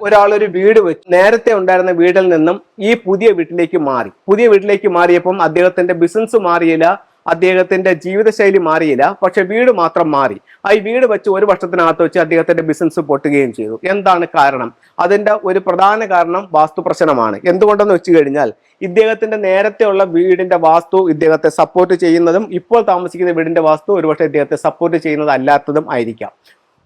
ഒരാൾ ഒരു വീട് വെച്ച് നേരത്തെ ഉണ്ടായിരുന്ന വീട്ടിൽ നിന്നും ഈ പുതിയ വീട്ടിലേക്ക് മാറി. പുതിയ വീട്ടിലേക്ക് മാറിയപ്പം അദ്ദേഹത്തിന്റെ ബിസിനസ് മാറിയില്ല അദ്ദേഹത്തിന്റെ ജീവിതശൈലി മാറിയില്ല പക്ഷെ വീട് മാത്രം മാറി. ആ ഈ വീട് വെച്ച് ഒരു വർഷത്തിനകത്ത് വെച്ച് അദ്ദേഹത്തിന്റെ ബിസിനസ് പൊട്ടുകയും ചെയ്തു. എന്താണ് കാരണം? അതിന്റെ ഒരു പ്രധാന കാരണം വാസ്തു പ്രശ്നമാണ്. എന്തുകൊണ്ടെന്ന് വെച്ച് കഴിഞ്ഞാൽ ഇദ്ദേഹത്തിന്റെ നേരത്തെയുള്ള വീടിന്റെ വാസ്തു ഇദ്ദേഹത്തെ സപ്പോർട്ട് ചെയ്യുന്നതും ഇപ്പോൾ താമസിക്കുന്ന വീടിന്റെ വാസ്തു ഒരുപക്ഷെ ഇദ്ദേഹത്തെ സപ്പോർട്ട് ചെയ്യുന്നത് അല്ലാത്തതും ആയിരിക്കാം.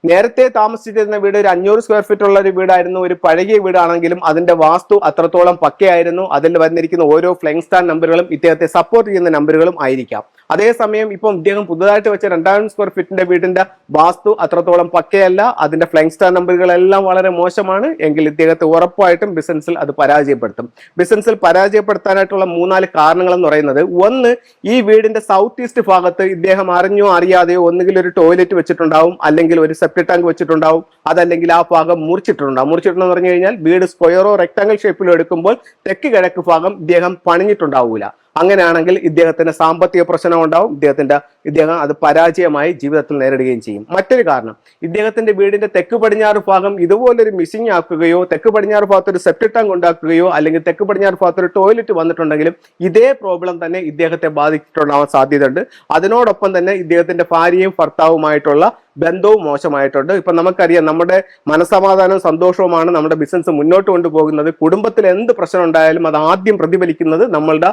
നേരത്തെ താമസിച്ചിരുന്ന വീട് ഒരു അഞ്ഞൂറ് സ്ക്വയർ ഫീറ്റ് ഉള്ള ഒരു വീടായിരുന്നു. ഒരു പഴകിയ വീടാണെങ്കിലും അതിന്റെ വാസ്തു അത്രത്തോളം പക്കയായിരുന്നു. അതിൽ വന്നിരിക്കുന്ന ഓരോ ഫ്ലൈങ് സ്റ്റാർ നമ്പറുകളും ഇദ്ദേഹത്തെ സപ്പോർട്ട് ചെയ്യുന്ന നമ്പറുകളും ആയിരിക്കാം. അതേസമയം ഇപ്പം ഇദ്ദേഹം പുതുതായിട്ട് വെച്ച രണ്ടായിരം സ്ക്വയർ ഫീറ്റിന്റെ വീടിന്റെ വാസ്തു അത്രത്തോളം പക്കയല്ല. അതിന്റെ ഫ്ലൈങ് സ്റ്റാർ നമ്പറുകളെല്ലാം വളരെ മോശമാണ്. എങ്കിൽ ഇദ്ദേഹത്തെ ഉറപ്പായിട്ടും ബിസിനസ്സിൽ അത് പരാജയപ്പെടുത്തും. ബിസിനസ്സിൽ പരാജയപ്പെടുത്താനായിട്ടുള്ള മൂന്നാൽ കാരണങ്ങൾ എന്ന് പറയുന്നത് ഒന്ന് ഈ വീടിന്റെ സൗത്ത് ഈസ്റ്റ് ഭാഗത്ത് ഇദ്ദേഹം അറിഞ്ഞോ അറിയാതെയോ ഒന്നുകിൽ ഒരു ടോയ്ലറ്റ് വെച്ചിട്ടുണ്ടാവും അല്ലെങ്കിൽ ഒരു സെപ്റ്റിക് ടാങ്ക് വെച്ചിട്ടുണ്ടാവും അതല്ലെങ്കിൽ ആ ഭാഗം മുറിച്ചിട്ടുണ്ടാവും. മുറിച്ചിട്ടുണ്ടെന്ന് പറഞ്ഞു കഴിഞ്ഞാൽ വീട് സ്ക്വയറോ റെക്ടാങ്കിൾ ഷേപ്പിലോ എടുക്കുമ്പോൾ തെക്ക് കിഴക്ക് ഭാഗം ഇദ്ദേഹം പണിഞ്ഞിട്ടുണ്ടാവൂല. അങ്ങനെയാണെങ്കിൽ ഇദ്ദേഹത്തിന് സാമ്പത്തിക പ്രശ്നം ഉണ്ടാവും. ഇദ്ദേഹത്തിന്റെ ഇദ്ദേഹം അത് പരാജയമായി ജീവിതത്തിൽ നേരിടുകയും ചെയ്യും. മറ്റൊരു കാരണം ഇദ്ദേഹത്തിന്റെ വീടിന്റെ തെക്ക് പടിഞ്ഞാറ് ഭാഗം ഇതുപോലൊരു മിസ്സിംഗ് ആക്കുകയോ തെക്ക് പടിഞ്ഞാറ് ഭാഗത്ത് ഒരു സെപ്റ്റ് ടാങ്ക് ഉണ്ടാക്കുകയോ അല്ലെങ്കിൽ തെക്ക് പടിഞ്ഞാറ് ഭാഗത്ത് ഒരു ടോയ്ലറ്റ് വന്നിട്ടുണ്ടെങ്കിലും ഇതേ പ്രോബ്ലം തന്നെ ഇദ്ദേഹത്തെ ബാധിച്ചിട്ടുണ്ടാവാൻ സാധ്യതയുണ്ട്. അതിനോടൊപ്പം തന്നെ ഇദ്ദേഹത്തിന്റെ ഭാര്യയും ഭർത്താവുമായിട്ടുള്ള ബന്ധവും മോശമായിട്ടുണ്ട്. ഇപ്പൊ നമുക്കറിയാം നമ്മുടെ മനസമാധാനവും സന്തോഷവുമാണ് നമ്മുടെ ബിസിനസ് മുന്നോട്ട് കൊണ്ടുപോകുന്നത്. കുടുംബത്തിൽ എന്ത് പ്രശ്നം ഉണ്ടായാലും അത് ആദ്യം പ്രതിഫലിക്കുന്നത് നമ്മളുടെ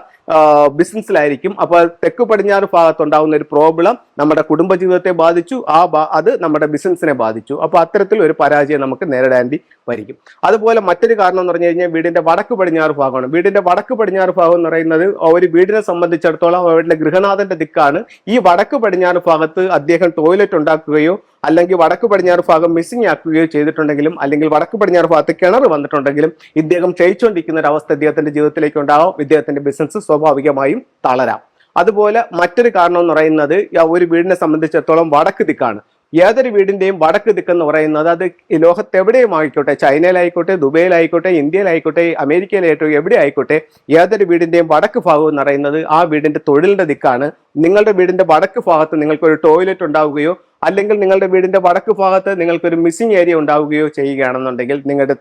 ബിസിനസ്സിലായിരിക്കും അപ്പോൾ തെക്ക് പടിഞ്ഞാറ് ഭാഗത്തുണ്ടാകുന്ന ഒരു പ്രോബ്ലം നമ്മുടെ കുടുംബജീവിതത്തെ ബാധിച്ചു. ആ അത് നമ്മുടെ ബിസിനസ്സിനെ ബാധിച്ചു. അപ്പോൾ അത്തരത്തിൽ ഒരു പരാജയം നമുക്ക് നേരിടേണ്ടി വരിക്കും അതുപോലെ മറ്റൊരു കാരണം എന്ന് പറഞ്ഞു കഴിഞ്ഞാൽ വീടിന്റെ വടക്ക് പടിഞ്ഞാറ് ഭാഗമാണ്. വീടിന്റെ വടക്ക് പടിഞ്ഞാറ് ഭാഗം എന്ന് പറയുന്നത് ഒരു വീടിനെ സംബന്ധിച്ചിടത്തോളം അവരുടെ ഗൃഹനാഥന്റെ ദിക്കാണ്. ഈ വടക്ക് പടിഞ്ഞാറ് ഭാഗത്ത് അദ്ദേഹം ടോയ്ലറ്റ് ഉണ്ടാക്കുകയോ അല്ലെങ്കിൽ വടക്ക് പടിഞ്ഞാറ് ഭാഗം മിസ്സിംഗ് ആക്കുകയോ ചെയ്തിട്ടുണ്ടെങ്കിലും അല്ലെങ്കിൽ വടക്ക് പടിഞ്ഞാറ് ഭാഗത്ത് കിണർ വന്നിട്ടുണ്ടെങ്കിലും ഇദ്ദേഹം ക്ഷയിച്ചുകൊണ്ടിരിക്കുന്ന ഒരു അവസ്ഥ ഇദ്ദേഹത്തിന്റെ ജീവിതത്തിലേക്ക് ഉണ്ടാവും. ഇദ്ദേഹത്തിന്റെ ബിസിനസ് സ്വാഭാവികമായും തളരാം. അതുപോലെ മറ്റൊരു കാരണം എന്ന് പറയുന്നത് ഒരു വീടിനെ സംബന്ധിച്ചിടത്തോളം വടക്ക് ദിക്കാണ്. ഏതൊരു വീടിന്റെയും വടക്ക് ദിക്കെന്ന് പറയുന്നത് അത് ലോകത്തെവിടെയും ആയിക്കോട്ടെ ചൈനയിലായിക്കോട്ടെ ദുബൈയിലായിക്കോട്ടെ ഇന്ത്യയിലായിക്കോട്ടെ അമേരിക്കയിലായിട്ടോ എവിടെ ആയിക്കോട്ടെ ഏതൊരു വീടിന്റെയും വടക്ക് ഭാഗം എന്ന് പറയുന്നത് ആ വീടിന്റെ തൊഴിലിന്റെ ദിക്കാണ്. നിങ്ങളുടെ വീടിന്റെ വടക്ക് ഭാഗത്ത് നിങ്ങൾക്ക് ഒരു ടോയ്ലറ്റ് ഉണ്ടാവുകയോ അല്ലെങ്കിൽ നിങ്ങളുടെ വീടിന്റെ വടക്ക് ഭാഗത്ത് നിങ്ങൾക്കൊരു മിസ്സിംഗ് ഏരിയ ഉണ്ടാവുകയോ ചെയ്യുകയാണെന്നുണ്ടെങ്കിൽ നിങ്ങളുടെ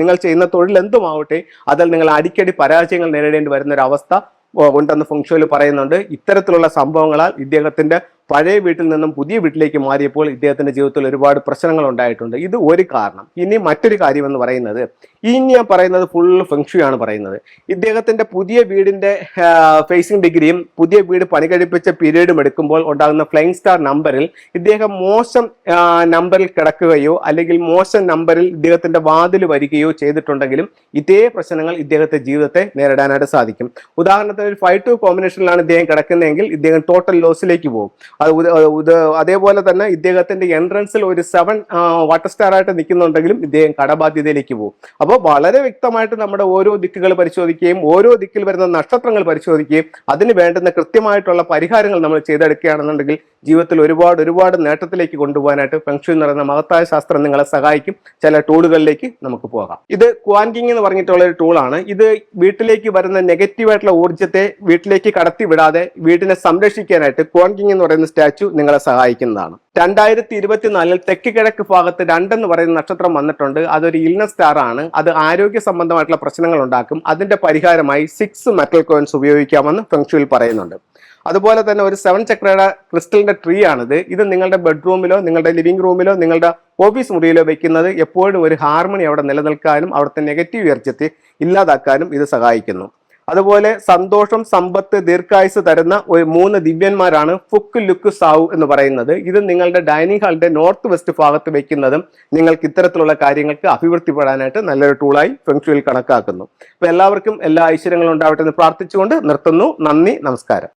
നിങ്ങൾ ചെയ്യുന്ന തൊഴിൽ എന്തുമാവട്ടെ അതിൽ നിങ്ങൾ അടിക്കടി പരാജയങ്ങൾ നേരിടേണ്ടി വരുന്ന ഒരു അവസ്ഥ ഉണ്ടെന്ന് ഫംഗ്ഷനിൽ പറയുന്നുണ്ട്. ഇത്തരത്തിലുള്ള സംഭവങ്ങളാൽ ഇദ്ദേഹത്തിന്റെ പഴയ വീട്ടിൽ നിന്നും പുതിയ വീട്ടിലേക്ക് മാറിയപ്പോൾ ഇദ്ദേഹത്തിന്റെ ജീവിതത്തിൽ ഒരുപാട് പ്രശ്നങ്ങൾ ഉണ്ടായിട്ടുണ്ട്. ഇത് ഒരു കാരണം. ഇനി മറ്റൊരു കാര്യം എന്ന് പറയുന്നത് ഇനി ഞാൻ പറയുന്നത് ഫുൾ ഫെങ്ഷുയാണ് പറയുന്നത്. ഇദ്ദേഹത്തിന്റെ പുതിയ വീടിന്റെ ഫേസിംഗ് ഡിഗ്രിയും പുതിയ വീട് പണി കഴിപ്പിച്ച പീരീഡും എടുക്കുമ്പോൾ ഉണ്ടാകുന്ന ഫ്ലൈങ് സ്റ്റാർ നമ്പറിൽ ഇദ്ദേഹം മോശം നമ്പറിൽ കിടക്കുകയോ അല്ലെങ്കിൽ മോശം നമ്പറിൽ ഇദ്ദേഹത്തിന്റെ വാതിൽ വരികയോ ചെയ്തിട്ടുണ്ടെങ്കിലും ഇതേ പ്രശ്നങ്ങൾ ഇദ്ദേഹത്തെ ജീവിതത്തെ നേരിടാനായിട്ട് സാധിക്കും. ഉദാഹരണത്തിന് ഒരു ഫൈവ് ടു കോമ്പിനേഷനിലാണ് ഇദ്ദേഹം കിടക്കുന്നതെങ്കിൽ ഇദ്ദേഹം ടോട്ടൽ ലോസിലേക്ക് പോകും. അത് അതേപോലെ തന്നെ ഇദ്ദേഹത്തിന്റെ എൻട്രൻസിൽ ഒരു സെവൻ വാട്ടർ സ്റ്റാർ ആയിട്ട് നിൽക്കുന്നുണ്ടെങ്കിലും ഇദ്ദേഹം കടബാധ്യതയിലേക്ക് പോകും. അപ്പോൾ വളരെ വ്യക്തമായിട്ട് നമ്മുടെ ഓരോ ദിക്കുകൾ പരിശോധിക്കുകയും ഓരോ ദിക്കിൽ വരുന്ന നക്ഷത്രങ്ങൾ പരിശോധിക്കുകയും അതിന് വേണ്ടുന്ന കൃത്യമായിട്ടുള്ള പരിഹാരങ്ങൾ നമ്മൾ ചെയ്തെടുക്കുകയാണെന്നുണ്ടെങ്കിൽ ജീവിതത്തിൽ ഒരുപാട് ഒരുപാട് നേട്ടത്തിലേക്ക് കൊണ്ടുപോകാനായിട്ട് ഫെങ്ഷു എന്ന് പറയുന്ന മഹത്തായ ശാസ്ത്രം നിങ്ങളെ സഹായിക്കും. ചില ടൂളുകളിലേക്ക് നമുക്ക് പോകാം. ഇത് ക്വാൻകിങ് എന്ന് പറഞ്ഞിട്ടുള്ള ഒരു ടൂളാണ്. ഇത് വീട്ടിലേക്ക് വരുന്ന നെഗറ്റീവായിട്ടുള്ള ഊർജത്തെ വീട്ടിലേക്ക് കടത്തി വിടാതെ വീടിനെ സംരക്ഷിക്കാനായിട്ട് ക്വാൻകിങ് എന്ന് പറയുന്ന സ്റ്റാച്ചു നിങ്ങളെ സഹായിക്കുന്നതാണ്. രണ്ടായിരത്തി ഇരുപത്തിനാലിൽ തെക്ക് കിഴക്ക് ഭാഗത്ത് രണ്ടെന്ന് പറയുന്ന നക്ഷത്രം വന്നിട്ടുണ്ട്. അതൊരു ഇൽനസ് സ്റ്റാർ ആണ്. അത് ആരോഗ്യ സംബന്ധമായിട്ടുള്ള പ്രശ്നങ്ങൾ ഉണ്ടാക്കും. അതിന്റെ പരിഹാരമായി സിക്സ് മെറ്റൽ കോയിൻസ് ഉപയോഗിക്കാമെന്ന് ഫെങ്ഷുവിൽ പറയുന്നുണ്ട്. അതുപോലെ തന്നെ ഒരു സെവൻ ചക്രയുടെ ക്രിസ്റ്റലിന്റെ ട്രീ ആണിത്. ഇത് നിങ്ങളുടെ ബെഡ്റൂമിലോ നിങ്ങളുടെ ലിവിംഗ് റൂമിലോ നിങ്ങളുടെ ഓഫീസ് മുറിയിലോ വെക്കുന്നത് എപ്പോഴും ഒരു ഹാർമണി അവിടെ നിലനിൽക്കാനും അവിടുത്തെ നെഗറ്റീവ് ഉയർച്ചത്തെ ഇല്ലാതാക്കാനും ഇത് സഹായിക്കുന്നു. അതുപോലെ സന്തോഷം സമ്പത്ത് ദീർഘായുസ് തരുന്ന ഒരു മൂന്ന് ദിവ്യന്മാരാണ് ഫുക്ക് ലുക്ക് സാവു എന്ന് പറയുന്നത്. ഇത് നിങ്ങളുടെ ഡൈനിങ് ഹാളിന്റെ നോർത്ത് വെസ്റ്റ് ഭാഗത്ത് വെക്കുന്നതും നിങ്ങൾക്ക് ഇത്തരത്തിലുള്ള കാര്യങ്ങൾക്ക് അഭിവൃദ്ധിപ്പെടാനായിട്ട് നല്ലൊരു ടൂളായി ഫെങ്ഷുവിൽ കണക്കാക്കുന്നു. അപ്പൊ എല്ലാവർക്കും എല്ലാ ഐശ്വര്യങ്ങളും ഉണ്ടാവട്ടെ എന്ന് പ്രാർത്ഥിച്ചുകൊണ്ട് നിർത്തുന്നു. നന്ദി നമസ്കാരം.